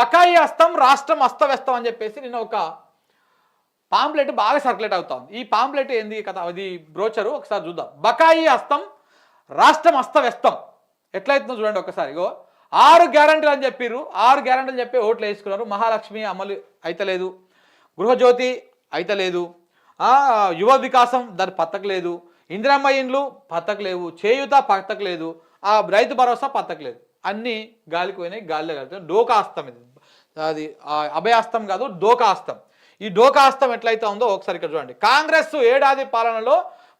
బకాయి హస్తం రాష్ట్రం అస్తవ్యస్తం అని చెప్పేసి నిన్న ఒక పాంప్లెట్ బాగా సర్క్యులేట్ అవుతా ఉంది ఈ పాంప్లెట్ ఏంది కథ? అది బ్రోచరు ఒకసారి చూద్దాం. బకాయి హస్తం రాష్ట్రం అస్తవ్యస్తం. ఎట్లయితుందో చూడండి ఒకసారి. ఇగో ఆరు గ్యారంటీలు అని చెప్పిర్రు. ఆరు గ్యారంటీలు చెప్పి ఓట్లు వేసుకున్నారు. మహాలక్ష్మి అమలు అయితలేదు. గృహజ్యోతి అయితలేదు. ఆ, యువ వికాసం దాని పత్తకలేదు ఇందిరమ్మ ఇండ్లు పత్తకలేవు చేయుత పత్తకలేదు ఆ రైతు భరోసా పత్తకలేదు అన్నీ గాలికి పోయినాయి గాలిలో కలిసి డోకాస్తం ఇది. అది అభయాస్తం కాదు డోకాస్తం. ఈ డోకాస్తం ఎట్లయితే ఉందో ఒకసారి ఇక్కడ చూడండి. కాంగ్రెస్ ఏడాది పాలనలో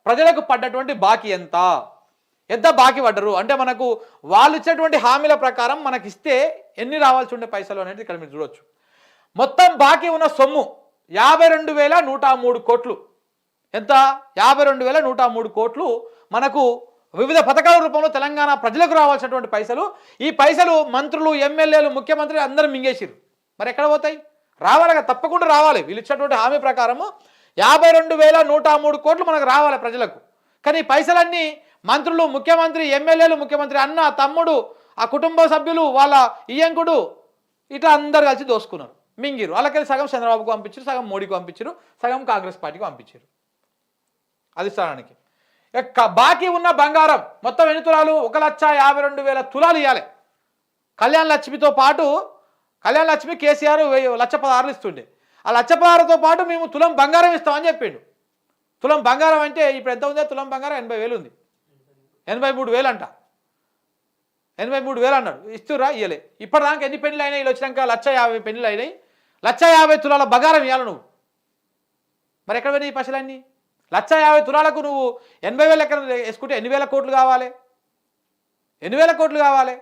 ప్రజలకు పడ్డటువంటి బాకీ ఎంత? ఎంత బాకీ పడ్డరు? అంటే మనకు వాళ్ళు ఇచ్చేటువంటి హామీల ప్రకారం మనకి ఇస్తే ఎన్ని రావాల్సి ఉండే పైసలు అనేది ఇక్కడ మీరు చూడొచ్చు. మొత్తం బాకీ ఉన్న సొమ్ము యాభై రెండు వేల నూట మూడు కోట్లు. ఎంత? యాభై రెండు వేల నూట మూడు కోట్లు మనకు వివిధ పథకాల రూపంలో తెలంగాణ ప్రజలకు రావాల్సినటువంటి పైసలు. ఈ పైసలు మంత్రులు ఎమ్మెల్యేలు ముఖ్యమంత్రి అందరూ మింగేసిరు. మరి ఎక్కడ పోతాయి? రావాలి తప్పకుండా రావాలి. వీళ్ళు ఇచ్చినటువంటి హామీ ప్రకారము యాభై రెండు వేల నూట మూడు కోట్లు మనకు రావాలి ప్రజలకు. కానీ ఈ పైసలన్నీ మంత్రులు ముఖ్యమంత్రి ఎమ్మెల్యేలు ముఖ్యమంత్రి అన్న తమ్ముడు ఆ కుటుంబ సభ్యులు వాళ్ళ ఇయ్యంకుడు ఇట్లా అందరు కలిసి దోసుకున్నారు. మింగిరు. వాళ్ళకెళ్ళి సగం చంద్రబాబుకు పంపించారు సగం మోడీకి పంపించారు సగం కాంగ్రెస్ పార్టీకి పంపించారు అధిష్టానానికి. బాకీ ఉన్న బంగారం మొత్తం ఎన్ని తులాలు? ఒక లక్ష యాభై రెండు వేల తులాలు ఇవ్వాలి కళ్యాణ్ లక్ష్మితో పాటు కళ్యాణ్ లక్ష్మి కేసీఆర్ లక్ష పదహారులు ఇస్తుండే. ఆ లక్ష పదహారుతో పాటు మేము తులం బంగారం ఇస్తామని చెప్పిండు. తులం బంగారం అంటే ఇప్పుడు ఎంత ఉంది? తులం బంగారం ఎనభై వేలు ఉంది. ఎనభై మూడు వేలు అంట. ఎనభై మూడు వేలు అన్నాడు. ఇస్తురా ఇయ్యలే. ఇప్పటిదాకా ఎన్ని పెళ్ళిళ్ళు అయినాయి? వీళ్ళు వచ్చినాక లక్ష యాభై పెళ్ళిళ్ళు అయినాయి. లక్ష యాభై తులాల బంగారం ఇవ్వాలి నువ్వు. మరి ఎక్కడ పోయినాయి ఈ పైసలన్నీ? లక్ష యాభై తులాలకు నువ్వు ఎనభై వేల ఎక్కడ వేసుకుంటే ఎన్ని వేల కోట్లు కావాలి? ఎన్ని వేల కోట్లు కావాలి?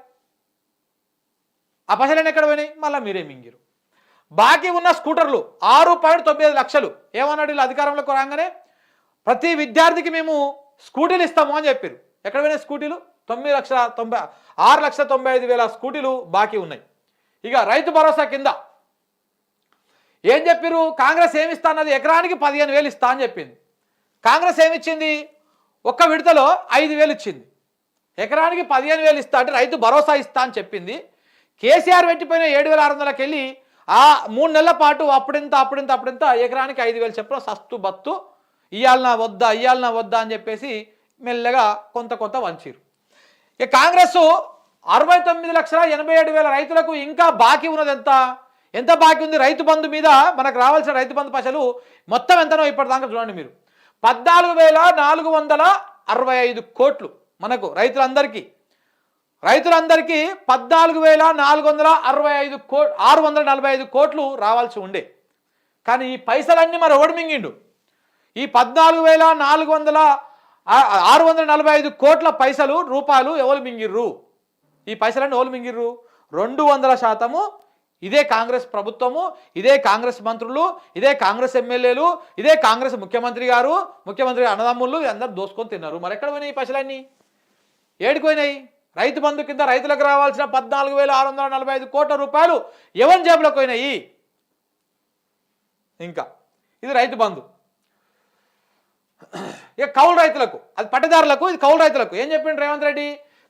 ఆ పైసలన్నీ ఎక్కడ పోయినాయి? మళ్ళీ మీరే మింగిరు బాకీ ఉన్న స్కూటర్లు ఆరు పాయింట్ తొమ్మిది ఐదు లక్షలు. ఏమన్నాడు వీళ్ళు అధికారంలోకి రాగానే? ప్రతి విద్యార్థికి మేము స్కూటీలు ఇస్తాము అని చెప్పారు ఎక్కడ పోయినాయి స్కూటీలు? తొమ్మిది లక్షల తొంభై ఆరు లక్షల తొంభై ఐదు వేల స్కూటీలు బాకీ ఉన్నాయి. ఇక రైతు భరోసా కింద. ఏం చెప్పారు కాంగ్రెస్ ఏమి ఇస్తా అన్నది? ఎకరానికి పదిహేను వేలు ఇస్తా అని చెప్పింది. కాంగ్రెస్ ఏమిచ్చింది? ఒక్క విడతలో ఐదు వేలు ఇచ్చింది. ఎకరానికి పదిహేను వేలు ఇస్తా అంటే రైతు భరోసా ఇస్తా అని చెప్పింది. కేసీఆర్ పెట్టిపోయిన ఏడు వేల ఆరు వందలకి వెళ్ళి ఆ మూడు నెలల పాటు అప్పుడింత అప్పుడింత అప్పుడింత ఎకరానికి ఐదు వేలు చెప్పడం సస్తు బత్తు. ఇయ్యాలనా వద్దా ఇయ్యాలనా వద్దా అని చెప్పేసి మెల్లగా కొంత కొంత వంచారు ఇక కాంగ్రెస్ అరవై తొమ్మిది లక్షల ఎనభై ఏడు వేల రైతులకు ఇంకా బాకీ ఉన్నది ఎంత ఎంత బాకీ ఉంది? రైతు బంధు మీద మనకు రావాల్సిన రైతు బంధు పైసలు మొత్తం ఎంతనో ఇప్పటిదాకా చూడండి మీరు. పద్నాలుగు వేల నాలుగు వందల అరవై ఐదు కోట్లు మనకు రైతులందరికీ. రైతులందరికీ పద్నాలుగు వేల నాలుగు వందల అరవై ఐదు కో ఆరు వందల నలభై ఐదు కోట్లు రావాల్సి ఉండే. కానీ ఈ పైసలన్నీ మరి ఓడి మింగిండు? ఈ పద్నాలుగు వేల నాలుగు వందల ఆరు వందల నలభై ఐదు కోట్ల పైసలు రూపాయలు ఎవరు మింగిర్రు? ఈ పైసలన్నీ ఎవరు మింగిర్రు? రెండు వందల శాతము ఇదే కాంగ్రెస్ ప్రభుత్వము ఇదే కాంగ్రెస్ మంత్రులు ఇదే కాంగ్రెస్ ఎమ్మెల్యేలు ఇదే కాంగ్రెస్ ముఖ్యమంత్రి గారు ముఖ్యమంత్రి అన్నదమ్ములు అందరూ దోసుకొని తిన్నారు. మరి ఎక్కడ పోయినాయి ఈ పైసలన్నీ? రైతు బంధు కింద రైతులకు రావాల్సిన పద్నాలుగు వేల ఆరు వందల నలభై ఐదు కోట్ల రూపాయలు ఎవరి జేబులకు పోయినాయి? ఇంకా. ఇది రైతు బంధు. ఇక కౌలు రైతులకు అది పట్టదారులకు ఇది కౌలు రైతులకు. ఏం చెప్పిండు రేవంత్ రెడ్డి?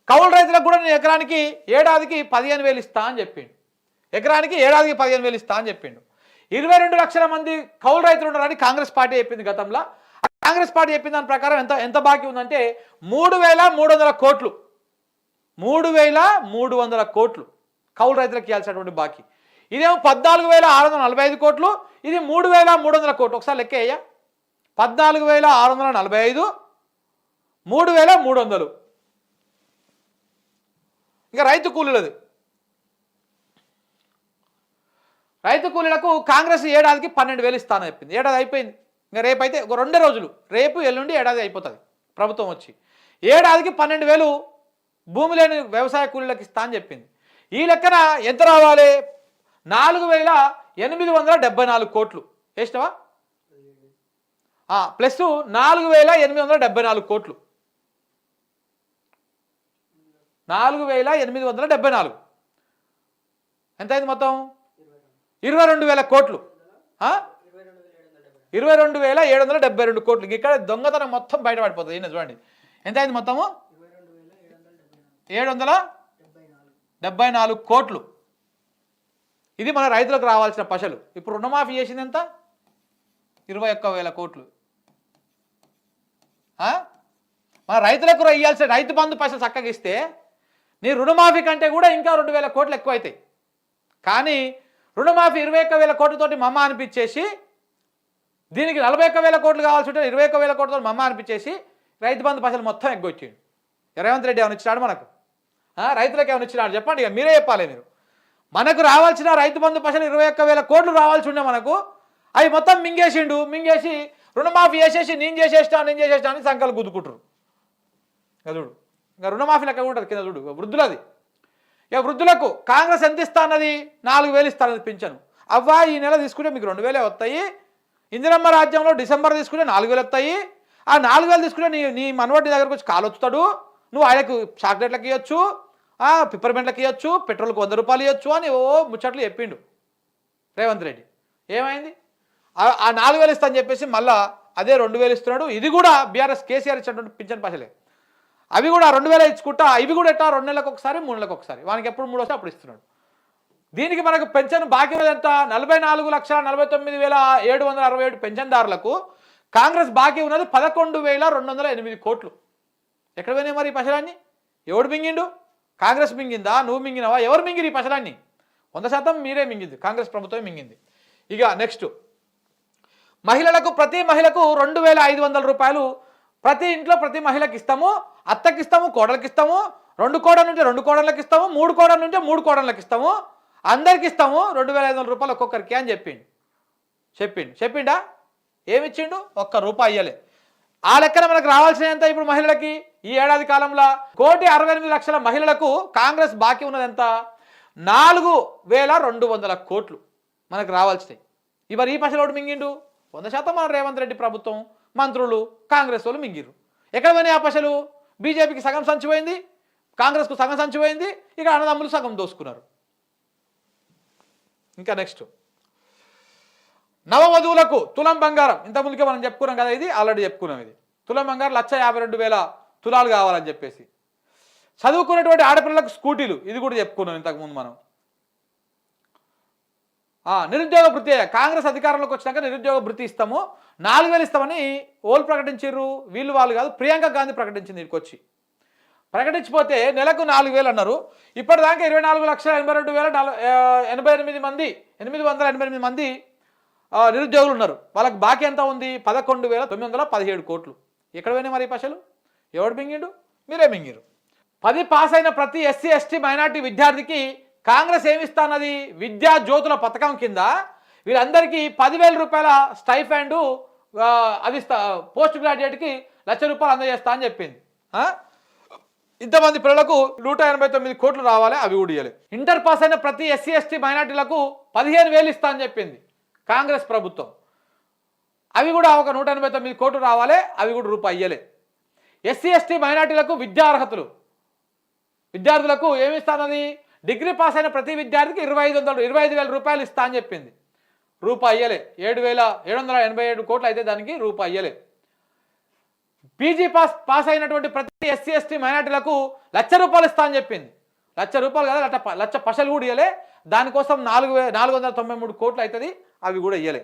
కౌలు రైతులకు కూడా నేను ఎకరానికి ఏడాదికి పదిహేను వేలు ఇస్తా అని చెప్పిండు. ఎకరానికి ఏడాదికి పదిహేను వేలు ఇస్తా అని చెప్పిండు. ఇరవై రెండు లక్షల మంది కౌలు రైతులు ఉన్నారని కాంగ్రెస్ పార్టీ చెప్పింది గతంలో. కాంగ్రెస్ పార్టీ చెప్పిన దాని ప్రకారం ఎంత ఎంత బాకీ ఉందంటే మూడు వేల మూడు వందల కోట్లు. మూడు వేల మూడు వందల కోట్లు కౌలు రైతులకు ఇవ్వాల్సినటువంటి బాకీ. ఇదేమో పద్నాలుగు వేల ఆరు వందల నలభై ఐదు కోట్లు ఇది మూడు వేల మూడు వందల కోట్లు. ఒకసారి లెక్క వేయ పద్నాలుగు వేల ఆరు వందల నలభై ఐదు మూడు వేల మూడు వందలు. ఇంకా రైతు కూలీలది. రైతు కూలీలకు కాంగ్రెస్ ఏడాదికి పన్నెండు వేలు ఇస్తానని చెప్పింది. ఏడాది అయిపోయింది. ఇంకా రేపు అయితే ఒక రెండే రోజులు. రేపు ఎల్లుండి ఏడాది అయిపోతుంది. ప్రభుత్వం వచ్చి. ఏడాదికి పన్నెండు వేలు భూమి లేని వ్యవసాయ కూలీలకు ఇస్తా అని చెప్పింది. ఈ లెక్కన ఎంత రావాలి? నాలుగు వేల ఎనిమిది వందల డెబ్బై నాలుగు కోట్లు. వేసినవా? ప్లస్ నాలుగు వేల ఎనిమిది వందల డెబ్బై నాలుగు కోట్లు. నాలుగు వేల ఎనిమిది వందల డెబ్బై నాలుగు. ఎంత అయింది మొత్తం? ఇరవై రెండు వేల కోట్లు. ఇరవై రెండు వేల ఏడు వందల డెబ్బై రెండు కోట్లు. ఇక్కడ దొంగతనం మొత్తం బయటపడిపోతుంది. ఈయన చూడండి. ఎంత అయింది మొత్తము? ఏడు వందల డెబ్బై నాలుగు కోట్లు. ఇది మన రైతులకు రావాల్సిన పశలు. ఇప్పుడు రుణమాఫీ చేసింది ఎంత? ఇరవై ఒక్క వేల కోట్లు. మన రైతులకు ఇవ్వాల్సిన రైతు బంధు పైసలు చక్కగా ఇస్తే నీ రుణమాఫీ కంటే కూడా ఇంకా రెండు వేల కోట్లు ఎక్కువ అవుతాయి కానీ రుణమాఫీ ఇరవై ఒక్క వేల కోట్లతోటి మమ్మ అనిపించేసి దీనికి నలభై ఒక్క వేల కోట్లు కావాల్సి ఉంటే ఇరవై ఒక్క వేల కోట్లతో మమ్మ అనిపించేసి రైతు బంధు పైసలు మొత్తం ఎగ్గొచ్చిండు రేవంత్ రెడ్డి ఏమైనా ఇచ్చినాడు మనకు? రైతులకు ఏమైనా ఇచ్చినాడు? చెప్పండి ఇక మీరే చెప్పాలి మీరు. మనకు రావాల్సిన రైతు బంధు పైసలు ఇరవై ఒక్క వేల కోట్లు రావాల్సి ఉండే మనకు అవి మొత్తం మింగేసిండు. మింగేసి రుణమాఫీ చేసేసి నేను చేసేస్తా నేను చేసేస్తా అని సంకల్ప గుద్దుకుంటారు చూడు ఇంకా రుణమాఫీ లెక్క ఉంటుంది కింద చూడు వృద్ధులది. ఇక వృద్ధులకు కాంగ్రెస్ ఎంత ఇస్తానది అన్నది నాలుగు వేలు ఇస్తానది పింఛను. అవ్వా ఈ నెల తీసుకుంటే మీకు రెండు వేలే వస్తాయి. ఇందిరమ్మ రాజ్యంలో డిసెంబర్ తీసుకుంటే నాలుగు వేలు వస్తాయి. ఆ నాలుగు వేలు తీసుకుంటే నీ నీ మనవడి దగ్గరకు వచ్చి కాలొచ్చుతాడు నువ్వు ఆయనకు చాక్లెట్లకి ఇవ్వచ్చు పిప్పర్మెంట్లకు ఇవ్వచ్చు పెట్రోల్కి వంద రూపాయలు ఇవ్వచ్చు అని ఓ ముచ్చట్లు చెప్పిండు రేవంత్ రెడ్డి. ఏమైంది? ఆ- నాలుగు వేలు ఇస్తా అని చెప్పేసి మళ్ళీ అదే రెండు వేలు ఇస్తున్నాడు. ఇది కూడా బీఆర్ఎస్ కేసీఆర్ ఇచ్చినటువంటి పింఛన్ పైసలే. అవి కూడా రెండు వేల ఇచ్చుకుంటా ఇవి కూడా ఎట్టా? రెండు నెలలకు ఒకసారి మూడు నెలలకు ఒకసారి. వానికి ఎప్పుడు మూడు వస్తే అప్పుడు ఇస్తున్నాడు. దీనికి మనకు పెన్షన్ బాకీ ఉన్నది ఎంత? నలభై నాలుగు లక్షల నలభై తొమ్మిది వేల ఏడు వందల అరవై ఏడు పెన్షన్దారులకు కాంగ్రెస్ బాకీ ఉన్నది పదకొండు వేల రెండు వందల ఎనిమిది కోట్లు. ఎక్కడ పోయినాయి మరి ఈ పశలాన్ని ఎవడు మింగిండు? కాంగ్రెస్ మింగిందా? నువ్వు మింగినవా? ఎవరు మింగిరు ఈ పశలాన్ని వంద శాతం మీరే మింగింది. కాంగ్రెస్ ప్రభుత్వం మింగింది. ఇక నెక్స్ట్ మహిళలకు ప్రతి మహిళకు రెండు వేల ఐదు వందల రూపాయలు ప్రతి ఇంట్లో ప్రతి మహిళకి ఇస్తాము. అత్తకి ఇస్తాము కోడలకి ఇస్తాము రెండు కోడలు ఉంటే రెండు కోడళ్ళకి ఇస్తాము మూడు కోడలు ఉంటే మూడు కోడళ్ళకి ఇస్తాము అందరికి ఇస్తాము రెండు వేల ఐదు వందల రూపాయలు ఒక్కొక్కరికి అని చెప్పిండు. చెప్పిండు. చెప్పిండా? ఏమిచ్చిండు? ఒక్క రూపాయి ఇయ్యలే. ఆ లెక్కన మనకు రావాల్సిన ఎంత ఇప్పుడు మహిళలకి? ఈ ఏడాది కాలంలో కోటి అరవై ఎనిమిది లక్షల మహిళలకు కాంగ్రెస్ బాకీ ఉన్నది ఎంత? నాలుగు వేల రెండు వందల కోట్లు మనకు రావాల్సినాయి. ఇవరు ఈ పైసలు మింగిండు? వంద శాతం మన రేవంత్ రెడ్డి ప్రభుత్వం మంత్రులు కాంగ్రెస్ వాళ్ళు మింగిరు ఎక్కడ పోయినాయి ఆ పైసలు? బీజేపీకి సగం సంచిపోయింది కాంగ్రెస్కు సగం సంచిపోయింది ఇక అన్నదమ్ములు సగం దోసుకున్నారు. ఇంకా నెక్స్ట్ నవవధువులకు తులం బంగారం. ఇంతకుముందుకే మనం చెప్పుకున్నాం కదా ఇది ఆల్రెడీ చెప్పుకున్నాం ఇది. తులం బంగారం లక్ష యాభై రెండు వేల తులాలు కావాలని చెప్పేసి. చదువుకున్నటువంటి ఆడపిల్లలకు స్కూటీలు ఇది కూడా చెప్పుకున్నాం ఇంతకుముందు మనం. నిరుద్యోగ భృతి కాంగ్రెస్ అధికారంలోకి వచ్చినాక నిరుద్యోగ భృతి ఇస్తాము. నాలుగు వేలు ఇస్తామని ఓళ్ళు ప్రకటించారు వీళ్ళు వాళ్ళు కాదు ప్రియాంక గాంధీ ప్రకటించింది ఇక్కడికి వచ్చి. ప్రకటించిపోతే నెలకు నాలుగు వేలు అన్నారు. ఇప్పటిదాకా ఇరవై నాలుగు లక్షల ఎనభై రెండు వేల ఎనభై ఎనిమిది మంది ఎనిమిది వందల ఎనభై ఎనిమిది మంది నిరుద్యోగులు ఉన్నారు. వాళ్ళకి బాకీ ఎంత ఉంది? పదకొండు వేల తొమ్మిది వందల పదిహేడు కోట్లు. ఎక్కడ పోయినాయి మరి ఈ ఎవడు మింగిండు? మీరే మింగిరు పది పాస్ అయిన ప్రతి ఎస్సీ ఎస్టీ మైనార్టీ విద్యార్థికి కాంగ్రెస్ ఏమిస్తానది? విద్యా జ్యోతుల పథకం కింద వీళ్ళందరికీ పదివేల రూపాయల స్టైఫండ్ అది పోస్ట్ గ్రాడ్యుయేట్కి లక్ష రూపాయలు అందజేస్తా అని చెప్పింది. ఇంతమంది పిల్లలకు నూట ఎనభై తొమ్మిది కోట్లు రావాలి అవి కూడా ఇంటర్ పాస్ అయిన ప్రతి ఎస్సీ ఎస్టీ మైనార్టీలకు పదిహేను వేలు ఇస్తా అని చెప్పింది కాంగ్రెస్ ప్రభుత్వం. అవి కూడా ఒక నూట ఎనభై తొమ్మిది కోట్లు రావాలి అవి కూడా రూపాయి అయ్యలే ఎస్సీ ఎస్టీ మైనార్టీలకు విద్యా అర్హతలు. విద్యార్థులకు ఏమి ఇస్తానది? డిగ్రీ పాస్ అయిన ప్రతి విద్యార్థికి ఇరవై ఐదు వందలు ఇరవై ఐదు వేల రూపాయలు ఇస్తా అని చెప్పింది. రూపాయి అయ్యలే. ఏడు వేల ఏడు వందల ఎనభై ఏడు కోట్లు అయితే దానికి రూపాయి ఇయ్యలే పీజీ పాస్ పాస్ అయినటువంటి ప్రతి ఎస్సీ ఎస్టీ మైనార్టీలకు లక్ష రూపాయలు ఇస్తా అని చెప్పింది. లక్ష రూపాయలు కదా లక్ష లక్ష పైసలు కూడా ఇయ్యలే. దానికోసం నాలుగు వే నాలుగు వందల తొంభై మూడు కోట్లు అవుతుంది అవి కూడా ఇయ్యలే.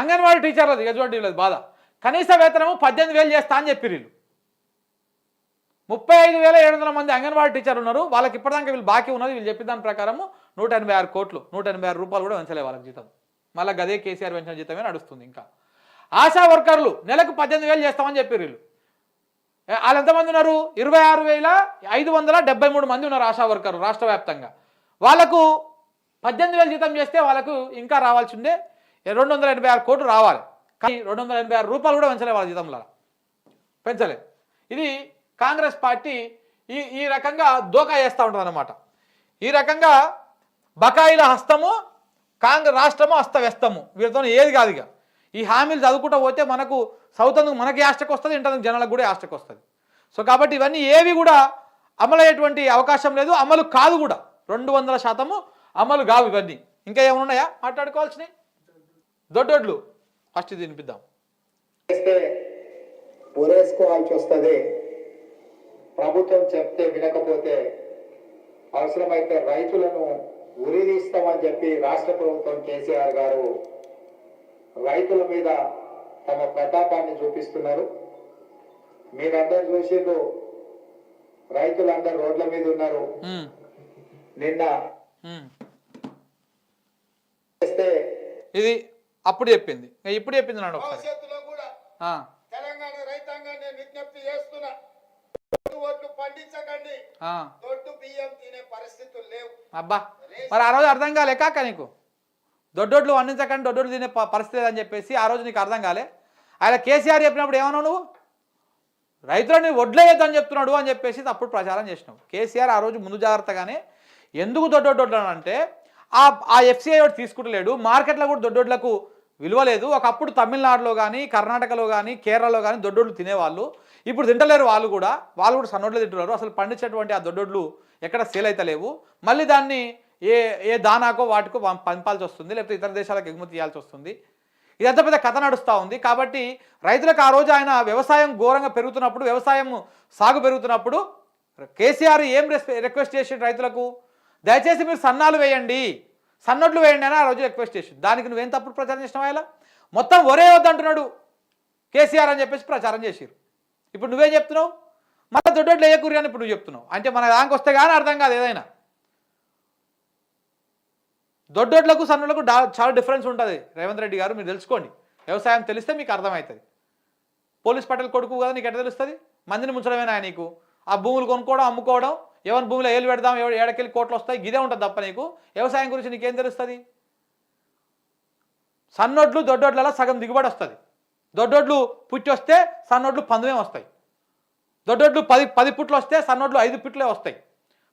అంగన్వాడీ టీచర్లది ఇక చూడండి బాధ. కనీస వేతనము పద్దెనిమిది వేలు చేస్తా అని చెప్పి వీళ్ళు. ముప్పై ఐదు వేల ఏడు వందల మంది అంగన్వాడీ టీచర్లు ఉన్నారు. వాళ్ళకి ఇప్పటిదాకా వీళ్ళు బాకీ ఉన్నది. వీళ్ళు చెప్పిన దాని ప్రకారము నూట ఎనభై ఆరు కోట్లు నూట ఎనభై ఆరు రూపాయలు కూడా పెంచలే వాళ్ళకి జీతం. మళ్ళీ గదే కేసీఆర్ పెంచిన జీతమే నడుస్తుంది ఇంకా. ఆశా వర్కర్లు నెలకు పద్దెనిమిది వేలు చేస్తామని చెప్పారు వీళ్ళు. వాళ్ళు ఎంతమంది ఉన్నారు? ఇరవై ఆరు వేల ఐదు వందల డెబ్బై మూడు మంది ఉన్నారు ఆశా వర్కర్లు రాష్ట్ర వ్యాప్తంగా. వాళ్ళకు పద్దెనిమిది వేలు జీతం చేస్తే వాళ్ళకు ఇంకా రావాల్సిందే. రెండు వందల ఎనభై ఆరు కోట్లు రావాలి. కానీ రెండు వందల ఎనభై ఆరు రూపాయలు కూడా పెంచలే వాళ్ళ జీతంలో. పెంచలే. ఇది కాంగ్రెస్ పార్టీ ఈ ఈ రకంగా దోకా చేస్తూ ఉంటుంది ఈ రకంగా బకాయిల హస్తము కాంగ్రెస్ రాష్ట్రము హస్తవ్యస్తము వీళ్ళతో ఏది కాదు ఇక. ఈ హామీలు చదువుకుంటూ పోతే మనకు సౌత్ అందుకు మనకి ఆష్టకు వస్తుంది ఇంటందుకు జనాలకు కూడా ఆష్టకు వస్తుంది సో కాబట్టి ఇవన్నీ ఏవి కూడా అమలు అయ్యేటువంటి అవకాశం లేదు అమలు కాదు కూడా. రెండు వందల శాతము అమలు కావు ఇవన్నీ. ఇంకా ఏమైనా ఉన్నాయా? మాట్లాడుకోవాల్సినవి? దొడ్డొడ్లు. ఫస్ట్ తినిపిద్దాం వస్తుంది. ప్రభుత్వం చెప్తే వినకపోతే అవసరమైతే రైతులను ఉరిదీస్తామని చెప్పి రాష్ట్ర ప్రభుత్వం కేసీఆర్ గారు రైతుల మీద తమ ప్రతాపాన్ని చూపిస్తున్నారు. మీరందరూ చూసిండ్రు. రైతులందరూ రోడ్ల మీద ఉన్నారు. నిన్న ఇది అప్పుడు చెప్పింది. ఇప్పుడు చెప్పింది నాడు ఒకసారి. తెలంగాణ రైతాంగాన్ని నేను విజ్ఞప్తి చేస్తున్నా. పండించకండి. దొడ్డు బియ్యం తినే పరిస్థితులు లేవు. అబ్బా మరి ఆ రోజు అర్థం కాలే కాక నీకు? దొడ్డోడ్లు వండించకండి దొడ్డోడ్లు తినే పరిస్థితి లేదని చెప్పేసి ఆ రోజు నీకు అర్థం కాలే. ఆయన కేసీఆర్ చెప్పినప్పుడు ఏమన్నావు నువ్వు? రైతులని వడ్లేయొద్దని చెప్తున్నాడు అని చెప్పేసి అప్పుడు ప్రచారం చేసినావు. కేసీఆర్ ఆ రోజు ముందు జాగ్రత్తగానే ఎందుకు దొడ్డోడ్లు అంటే ఆ ఆ ఎఫ్సీఐ ఒకటి తీసుకుంటలేడు మార్కెట్లో కూడా దొడ్డోడ్లకు విలువ లేదు. ఒకప్పుడు తమిళనాడులో కానీ కర్ణాటకలో కానీ కేరళలో కానీ దొడ్డోడ్లు తినేవాళ్ళు. ఇప్పుడు తింటలేరు వాళ్ళు కూడా వాళ్ళు కూడా సన్నోడ్లు తింటున్నారు. అసలు పండించేటువంటి ఆ దొడ్డొడ్లు ఎక్కడ సేల్ అవుతలేవు మళ్ళీ దాన్ని ఏ ఏ దానాకో వాటికో పంపాల్సి వస్తుంది లేకపోతే ఇతర దేశాలకు ఎగుమతి చేయాల్సి వస్తుంది. ఇదంతా పెద్ద కథ నడుస్తూ ఉంది. కాబట్టి రైతులకు ఆ రోజు ఆయన వ్యవసాయం ఘోరంగా పెరుగుతున్నప్పుడు వ్యవసాయం సాగు పెరుగుతున్నప్పుడు కేసీఆర్ ఏం రిక్వెస్ట్ చేసిండు రైతులకు? దయచేసి మీరు సన్నాలు వేయండి. సన్నొడ్లు వేయండి అని ఆ రోజు రిక్వెస్ట్ చేసిండు. దానికి నువ్వేం తప్పుడు ప్రచారం చేసినావా ఇలా? మొత్తం ఒరే వద్దంటున్నాడు కేసీఆర్ అని చెప్పేసి ప్రచారం చేసిరు ఇప్పుడు నువ్వేం చెప్తున్నావు? మళ్ళీ దొడ్డోట్లు వేయకూరి అని ఇప్పుడు నువ్వు చెప్తున్నావు? అంటే మన దానికి వస్తే కానీ అర్థం కాదు ఏదైనా. దొడ్డోట్లకు సన్నులకు చాలా డిఫరెన్స్ ఉంటుంది. రేవంత్ రెడ్డి గారు మీరు తెలుసుకోండి. వ్యవసాయం తెలిస్తే మీకు అర్థమవుతుంది. పోలీస్ పటేల్ కొడుకు కదా నీకు ఎట్లా తెలుస్తుంది? మందిని ముంచడమేనా నీకు? ఆ భూములు కొనుక్కోవడం అమ్ముకోవడం ఎవరి భూమిలో ఏళ్ళు పెడదాం ఏడకెళ్ళి కోట్లు వస్తాయి గిదే ఉంటుంది తప్ప నీకు. వ్యవసాయం గురించి నీకేం తెలుస్తుంది? సన్నొడ్లు దొడ్డోడ్లలో సగం దిగుబడి వస్తుంది. దొడ్డోడ్లు పుట్టి వస్తే సన్నొడ్లు పందమే వస్తాయి. దొడ్డోడ్లు పది పది పుట్లు వస్తే సన్నోడ్లు ఐదు పుట్లే వస్తాయి.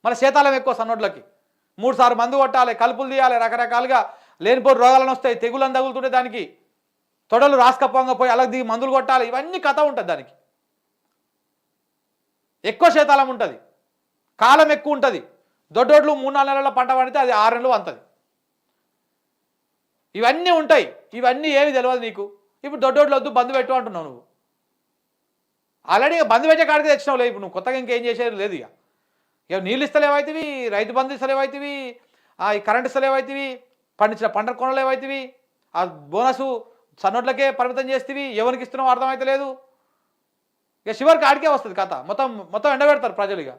మన శీతాలం ఎక్కువ సన్నోడ్లకి. మూడు సార్లు మందు కొట్టాలి కలుపులు తీయాలి రకరకాలుగా లేనిపోయి రోగాలను వస్తాయి తెగులను తగులుతుంటే దానికి తొడలు రాసుకపోంగా పోయి అలా దిగి మందులు కొట్టాలి ఇవన్నీ కథ ఉంటుంది దానికి. ఎక్కువ శీతాలం ఉంటుంది. కాలం ఎక్కువ ఉంటుంది. దొడ్డోడ్లు మూడు నాలుగు నెలల పంట పండితే అది ఆరు నెలలు అంతది ఇవన్నీ ఉంటాయి. ఇవన్నీ ఏవి తెలియదు నీకు. ఇప్పుడు దొడ్డోడ్లు వద్దు బంద్ పెట్టు అంటున్నావు నువ్వు. ఆల్రెడీ ఇక బంద్ పెట్టే కాడికి తెచ్చినావులే ఇప్పుడు నువ్వు కొత్తగా ఇంకేం చేసేది లేదు ఇక. ఇక నీళ్ళు ఇస్తలేవైతివి రైతు బంధు ఇస్తలేవైతివి ఆ ఈ కరెంట్ ఇస్తలేవైతివి పండించిన పంట కొనలేవైతివి ఆ బోనసు సన్నోట్లకే పరిమితం చేస్తేవి ఎవరికి ఇస్తున్నావు అర్థమైతే లేదు ఇక చివరికి ఆడికే వస్తుంది కథ. మొత్తం మొత్తం ఎండబెడతారు ప్రజలు ఇక.